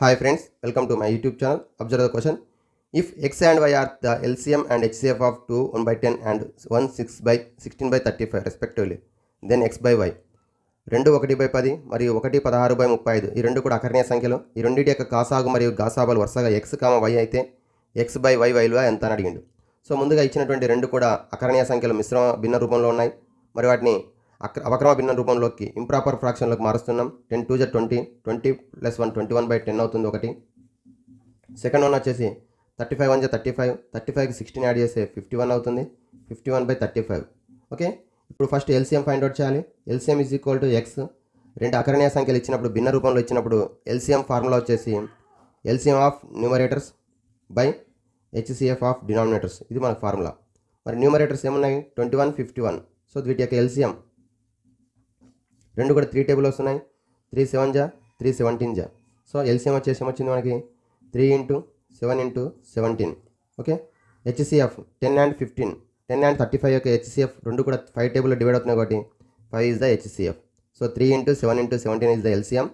Hi friends, welcome to my YouTube channel. Observe the question. If x and y are the LCM and HCF of 2 1 by 10 and 1 6 by 16 by 35 respectively, then x by y. రెండు ఒకటి by పది మరియు ఒకటి పదహారు by ముప్పై ఐదు ఈ రెండు కూడా అకర్ణీయ సంఖ్యలు ఈ రెండింటి యొక్క కాసాగు మరియు గాసాబాలు వరుసగా ఎక్స్ కామ వై అయితే ఎక్స్ బై వై వైలుగా ఎంత అని అడిగిండు సో ముందుగా ఇచ్చినటువంటి రెండు కూడా అకర్ణీయ సంఖ్యలు మిశ్రమ భిన్న రూపంలో ఉన్నాయి మరి వాటిని అక్ర అవక్రమ భిన్న రూపంలోకి ఇంప్రాపర్ ఫ్రాక్షన్లోకి మారుస్తున్నాం. Ten two జర్ twenty twenty plus one twenty one by ten అవుతుంది ఒకటి. సెకండ్ వన్ వచ్చేసి థర్టీ ఫైవ్ వన్ జర్ థర్టీ ఫైవ్ థర్టీ ఫైవ్కి సిక్స్టీన్ యాడ్ చేస్తే ఫిఫ్టీ వన్ అవుతుంది fifty one by thirty five. Okay? ఇప్పుడు ఫస్ట్ ఎల్సిఎం ఫైండ్ అవుట్ చేయాలి. LCM is equal to X రెండు అకరణీయ సంఖ్యలు ఇచ్చినప్పుడు భిన్న రూపంలో ఇచ్చినప్పుడు ఎల్సిఎం ఫార్ములా వచ్చేసి LCM of numerators by HCF of denominators. ఇది మన ఫార్ములా. మరి న్యూమరేటర్స్ ఏమున్నాయి? Twenty one fifty one. So వీటి యొక్క ఎల్సిఎం రెండు కూడా త్రీ టేబుల్ వస్తున్నాయి. త్రీ సెవెన్ జా త్రీ సెవెంటీన్ జా. సో ఎల్సిఎం వచ్చేసి ఏమొచ్చింది మనకి? Three into seven into seventeen okay HCF ten and fifteen ten and thirty five యొక్క హెచ్సిఎఫ్ రెండు కూడా ఫైవ్ టేబుల్ డివైడ్ అవుతున్నాయి కాబట్టి five is the HCF so three into seven into seventeen is the LCM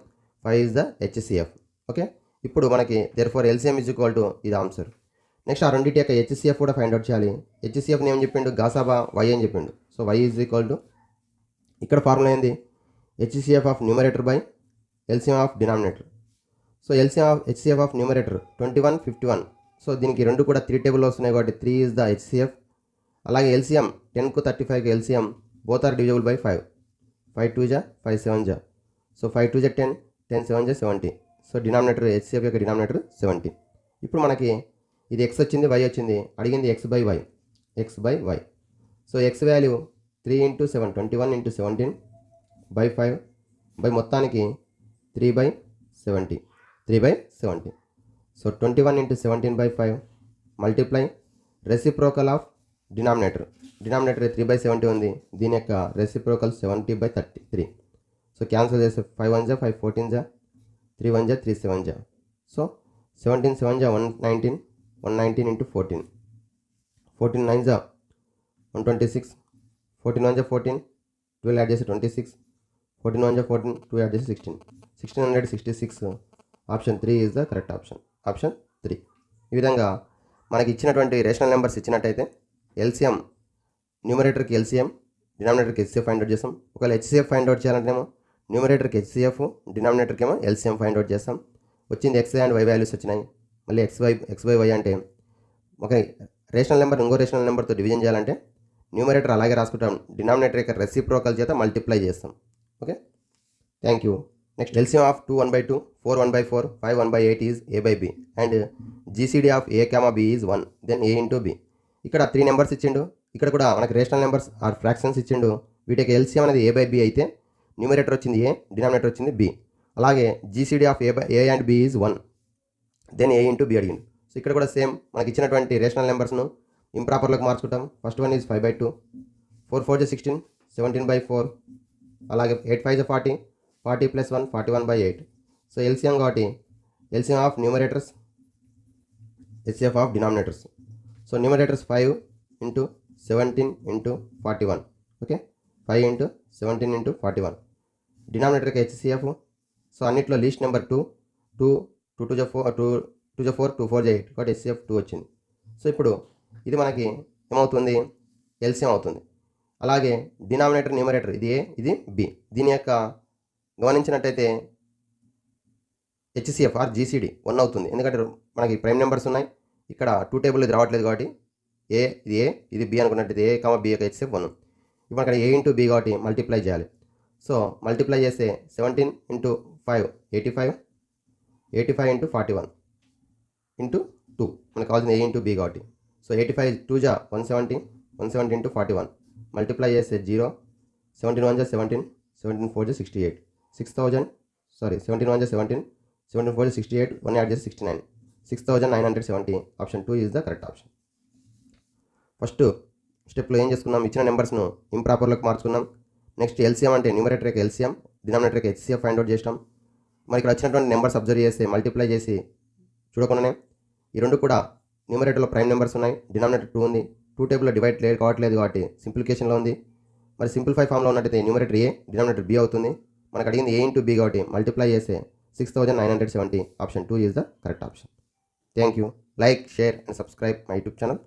five is the HCF okay ఇప్పుడు మనకి therefore LCM is equal to ఇది answer next ఆ రెండింటి యొక్క హెచ్సిఎఫ్ కూడా ఫైండ్ అవుట్ చేయాలి. హెచ్సిఎఫ్ని ఏం చెప్పిండు? గాసాబా వై అని చెప్పిండు. So Y is equal to ఇక్కడ ఫార్ములా ఏంది? HCF of numerator by LCM of denominator so LCM of HCF of numerator twenty one fifty one so దీనికి రెండు కూడా త్రీ టేబుల్లో వస్తున్నాయి కాబట్టి త్రీ ఈజ్ ద హెచ్సిఎఫ్ అలాగే ఎల్సిఎం టెన్కు థర్టీ ఫైవ్కి LCM both are divisible by five five two జా ఫైవ్ సెవెన్ జా సో ఫైవ్ టూ జా టెన్ టెన్ సెవెన్ జా సెవెంటీ సో డినామినేటర్ హెచ్సిఎఫ్ యొక్క డినామినేటర్ సెవెంటీ ఇప్పుడు మనకి ఇది ఎక్స్ వచ్చింది వై వచ్చింది. అడిగింది X by Y X by Y so X value three into seven twenty one into seventeen by five by మొత్తానికి three by seventy three by seventy. So twenty one into seventeen by five multiply reciprocal of denominator. Denominator three by seventy ఉంది. దీని యొక్క reciprocal seventy by thirty three so cancel చేస్తే five one జా five fourteen జా three one జా three seven జా. So seventeen seven జా one nineteen one nineteen into fourteen. Fourteen nine జా one twenty six. Fourteen one జా fourteen. Twelve add చేసి twenty six. Fourteen one జా fourteen two add చేసి sixteen sixteen hundred sixty six option three is the correct option option three ఈ విధంగా మనకి ఇచ్చినటువంటి rational numbers ఇచ్చినట్టయితే ఎల్సిఎం న్యూమరేటర్కి ఎల్సిఎం డినామినేటర్కి హెచ్సిఎఫ్ ఫైండ్ అవుట్ చేస్తాం. ఒకవేళ హెచ్సిఎఫ్ ఫైండ్ అవుట్ చేయాలంటేమో న్యూమరేటర్కి హెచ్సిఎఫ్ డినామినేటర్కి ఏమో ఎల్సిఎం ఫైండ్ అవుట్ చేస్తాం. వచ్చింది ఎక్స్ అండ్ వై వాల్యూస్ వచ్చినాయి. మళ్ళీ X Y X Y Y అంటే ఒక రేషనల్ నెంబర్ ఇంకో రేషనల్ నెంబర్తో డివిజన్ చేయాలంటే న్యూమరేటర్ అలాగే రాసుకుంటాం. డినామినేటర్ యొక్క రెసిప్రోకల్ చేత మల్టిప్లై చేస్తాం. Okay? Thank you next LCM of two one by two four one by four five one by eight is A by B and GCD of A comma B is one then A into B ఇక్కడ three numbers ఇచ్చిండు. ఇక్కడ కూడా మనకి rational numbers are fractions ఇచ్చిండు. వీటికి LCM అనేది A by B అయితే numerator వచ్చింది ఏ డినామినేటర్ వచ్చింది బి అలాగే GCD of A by A and B is one then A into B అడిగింది సో ఇక్కడ కూడా సేమ్ మనకి ఇచ్చినటువంటి రేషనల్ నెంబర్స్ను ఇంప్రాపర్లోకి మార్చుకుంటాం. First one is five by two four four G sixteen seventeen by four అలాగే ఎయిట్ ఫైవ్ జా forty forty plus one forty one by eight. So LCM కాబట్టి LCM of numerators HCF of denominators. So numerators five into seventeen into forty one. Okay? Five into seventeen into forty one. డినామినేటర్కి HCF. So అన్నిట్లో least number two two two two జా four two two జా four two four జా eight. కాబట్టి HCF two వచ్చింది. So ఇప్పుడు ఇది మనకి ఏమవుతుంది? ఎల్సిఎం అవుతుంది. అలాగే డినామినేటర్ న్యూమరేటర్ ఇది ఏ? ఇది బి దీని యొక్క గమనించినట్టయితే హెచ్సిఎఫ్ ఆర్ జీసీడీ వన్ అవుతుంది. ఎందుకంటే మనకి ప్రైమ్ నెంబర్స్ ఉన్నాయి. ఇక్కడ టూ టేబుల్ ఇది రావట్లేదు కాబట్టి ఏ ఇది ఏ ఇది బి అనుకున్నట్టయితే ఏ కామ బి యొక్క హెచ్సిఎఫ్ వన్ ఇప్పుడు అక్కడ ఏ ఇంటూ బి కాబట్టి మల్టిప్లై చేయాలి. సో మల్టిప్లై చేస్తే seventeen into five eighty five eighty five into forty one into two మనకు కావాల్సిన ఏ ఇంటూ బి కాబట్టి. సో ఎయిటీ ఫైవ్ టూ జా one seventy one seventy into forty one multiply చేస్తే zero seventeen one జా seventeen seventeen four జా sixty eight six thousand sorry seventeen one జా seventeen seventeen four జా sixty eight one add చేసి sixty nine six thousand nine hundred seventy option two is the correct option first స్టెప్లో ఏం చేసుకున్నాం? ఇచ్చిన నెంబర్స్ను ఇంప్రాపర్లోకి మార్చుకున్నాం. Next LCM అంటే న్యూమరేటర్కి LCM LCM denominator HCF find out చేసినాం. మరి ఇక్కడ వచ్చినటువంటి నెంబర్స్ అబ్జర్వ్ చేస్తే మల్టిప్లై చేసి చూడకుండానే ఈ రెండు కూడా న్యూమరేటర్లో ప్రైమ్ నెంబర్స్ ఉన్నాయి డినామినేటర్ టూ ఉంది. టూ టేబుల్లో డివైడ్ లేదు కావట్లేదు కాబట్టి సింప్లికేషన్లో ఉంది. మరి సింప్లిఫై ఫామ్లో ఉన్నట్టయితే న్యూమరేటర్ ఏ డినామినేటర్ బి అవుతుంది. మనకు అడిగింది ఏ ఇంటూ బి కాబట్టి మల్టిప్లై చేస్తే six thousand nine hundred seventy option two is the correct option thank you like share and subscribe my YouTube channel